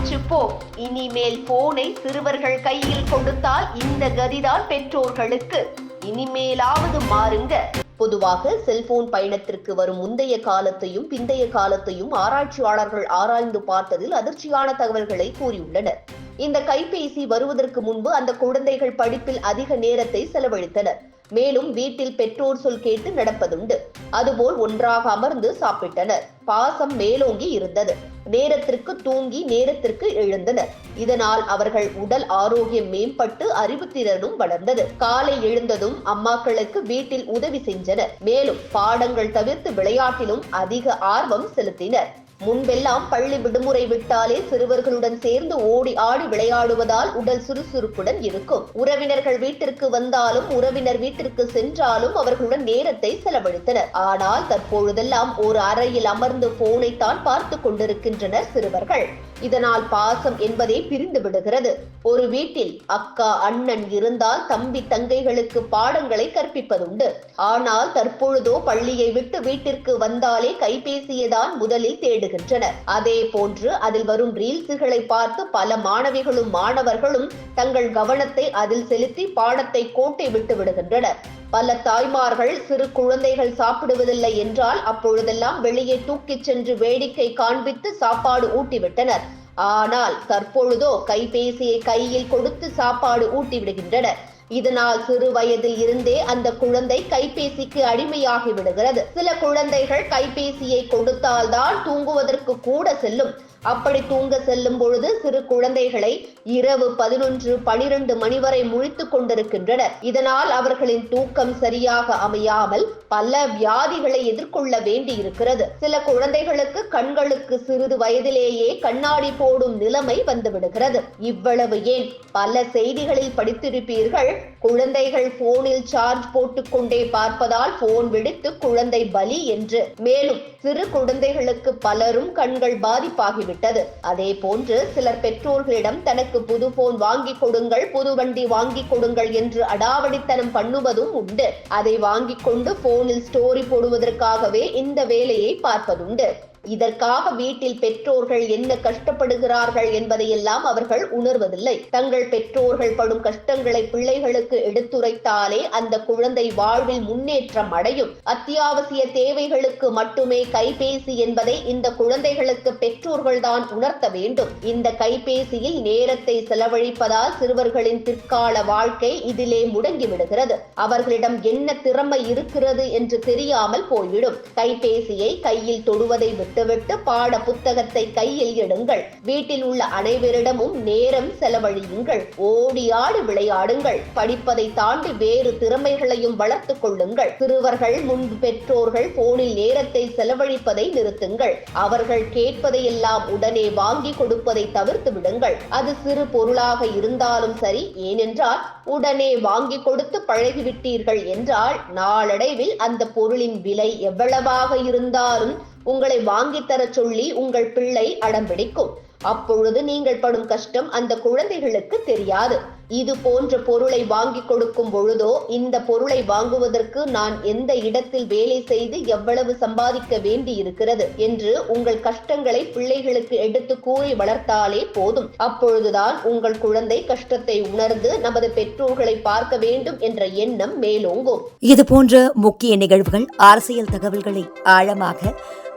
போச்சு போ. இனிமேல் போனை சிறுவர்கள் கையில் கொடுத்தால் இந்த கதிதான் பெற்றோர்களுக்கு. இனிமேலாவது மாறுங்க. பொதுவாக செல்போன் பயணத்திற்கு வரும் முந்தைய காலத்தையும் பிந்தைய காலத்தையும் ஆராய்ச்சியாளர்கள் ஆராய்ந்து பார்த்ததில் அதிர்ச்சியான தகவல்களை கூறியுள்ளனர். இந்த கைபேசி வருவதற்கு முன்பு அந்த குழந்தைகள் படிப்பில் அதிக நேரத்தை செலவழித்தனர். மேலும் வீட்டில் பெற்றோர் சொல் கேட்டு நடப்பதுண்டு. அதுபோல் ஒன்றாக அமர்ந்து சாப்பிட்டனர். பாசம் மேலோங்கி இருந்தது. நேரத்திற்கு தூங்கி நேரத்திற்கு எழுந்தனர். இதனால் அவர்கள் உடல் ஆரோக்கியம் மேம்பட்டு அறிவுத்திறனும் வளர்ந்தது. காலை எழுந்ததும் அம்மாக்களுக்கு வீட்டில் உதவி செஞ்சனர். மேலும் பாடங்கள் தவிர்த்து விளையாட்டிலும் அதிக ஆர்வம் செலுத்தினர். முன்பெல்லாம் பள்ளி விடுமுறை விட்டாலே சிறுவர்களுடன் சேர்ந்து ஓடி ஆடி விளையாடுவதால் உடல் சுறுசுறுப்புடன் இருக்கும். உறவினர்கள் வீட்டிற்கு வந்தாலும் உறவினர் வீட்டிற்கு சென்றாலும் அவர்களுடன் நேரத்தை செலவழித்தனர். ஆனால் தற்பொழுதெல்லாம் ஒரு அறையில் அமர்ந்து போனைத்தான் பார்த்து கொண்டிருக்கின்றனர் சிறுவர்கள். இதனால் பாசம் என்பதே பிரிந்து விடுகிறது. ஒரு வீட்டில் அக்கா அண்ணன் இருந்தால் தம்பி தங்கைகளுக்கு பாடங்களை கற்பிப்பதுண்டு. ஆனால் தற்பொழுதோ பள்ளியை விட்டு வீட்டிற்கு வந்தாலே கைபேசியைதான் முதலில் தேடு தேடுகின்றனர் அதே போன்று அதில் வரும் ரீல்ஸுகளை பார்த்து பல மாணவிகளும் மாணவர்களும் தங்கள் கவனத்தை அதில் செலுத்தி பாடத்தை கோட்டை விட்டு விடுகின்றனர். பல தாய்மார்கள் சிறு குழந்தைகள் சாப்பிடுவதில்லை என்றால் அப்பொழுதெல்லாம் வெளியே தூக்கிச் சென்று வேடிக்கை காண்பித்து சாப்பாடு ஊட்டிவிட்டனர். ஆனால் தற்பொழுதோ கைபேசியை கையில் கொடுத்து சாப்பாடு ஊட்டி விடுகின்றனர் இதனால் சிறு வயதில் இருந்தே அந்த குழந்தை கைபேசிக்கு அடிமையாகி விடுகிறது. சில குழந்தைகள் கைபேசியை கொடுத்தால்தான் தூங்குவதற்கு கூட செல்லும். அப்படி தூங்க செல்லும் பொழுது சிறு குழந்தைகளை இரவு பதினொன்று பனிரெண்டு மணி வரை முழித்துக் கொண்டிருக்கின்றனர். இதனால் அவர்களின் தூக்கம் சரியாக அமையாமல் பல வியாதிகளை எதிர்கொள்ள வேண்டி இருக்கிறது சில குழந்தைகளுக்கு கண்களுக்கு சிறிது வயதிலேயே கண்ணாடி போடும் நிலைமை வந்துவிடுகிறது. இவ்வளவு ஏன்? பல செய்திகளில் படித்திருப்பீர்கள் குழந்தைகள் போனில் சார்ஜ் போட்டுக்கொண்டே பார்ப்பதால் போன் வெடித்து குழந்தை பலி என்று. மேலும் சிறு குழந்தைகளுக்கு பலரும் கண்கள் பாதிப்பாகிவிட்டது. அதே போன்று சிலர் பெற்றோர்களிடம் தனக்கு புது போன் வாங்கி கொடுங்கள் புது வண்டி வாங்கி கொடுங்கள் என்று அடாவடித்தனம் பண்ணுவதும் உண்டு. அதை வாங்கிக் கொண்டு போனில் ஸ்டோரி போடுவதற்காகவே இந்த வேலையை பார்ப்பதுண்டு. இதற்காக வீட்டில் பெற்றோர்கள் என்ன கஷ்டப்படுகிறார்கள் என்பதையெல்லாம் அவர்கள் உணர்வதில்லை. தங்கள் பெற்றோர்கள் படும் கஷ்டங்களை பிள்ளைகளுக்கு எடுத்துரைத்தாலே அந்த குழந்தை வாழ்வில் முன்னேற்றம் அடையும். அத்தியாவசிய தேவைகளுக்கு மட்டுமே கைபேசி என்பதை இந்த குழந்தைகளுக்கு பெற்றோர்கள் தான் உணர்த்த வேண்டும். இந்த கைபேசியில் நேரத்தை செலவழிப்பதால் சிறுவர்களின் பிற்கால வாழ்க்கை இதிலே முடங்கிவிடுகிறது. அவர்களிடம் என்ன திறமை இருக்கிறது என்று தெரியாமல் போய்விடும். கைபேசியை கையில் தொடுவதை விட்டுவிட்டு பாட புத்தகத்தை கையில் எடுங்கள். வீட்டில் உள்ள அனைவரிடமும் நேரம் செலவழியுங்கள். ஓடியாடி விளையாடுங்கள். படிப்பதை தாண்டி வேறு திறமைகளையும் வளர்த்துக் கொள்ளுங்கள். சிறுவர்கள் முன்பு பெற்றோர்கள் போனில் நேரத்தை செலவழிப்பதை நிறுத்துங்கள். அவர்கள் கேட்பதையெல்லாம் உடனே வாங்கி கொடுப்பதை தவிர்த்து விடுங்கள். அது சிறு பொருளாக இருந்தாலும் சரி ஏனென்றால் உடனே வாங்கி கொடுத்து பழகிவிட்டீர்கள் என்றால் நாளடைவில் அந்த பொருளின் விலை எவ்வளவாக இருந்தாலும் உங்களை வாங்கித் தரச் சொல்லி உங்கள் பிள்ளை அடம்பிடிக்கும் அப்பொழுது நீங்கள் படும் கஷ்டம் அந்த குழந்தைகளுக்கு தெரியாது. இது போன்ற பொருளை வாங்கி கொடுக்கும் பொழுதோ இந்த பொருளை வாங்குவதற்கு நான் எந்த இடத்தில் வேலை செய்து எவ்வளவு சம்பாதிக்க வேண்டி இருக்கிறது என்று உங்கள் கஷ்டங்களை பிள்ளைகளுக்கு எடுத்து கூறி வளர்த்தாலே போதும். அப்பொழுதுதான் உங்கள் குழந்தை கஷ்டத்தை உணர்ந்து நமது பெற்றோர்களை பார்க்க வேண்டும் என்ற எண்ணம் மேலோங்கும். இது போன்ற முக்கிய நிகழ்வுகள் அரசியல் தகவல்களை ஆழமாக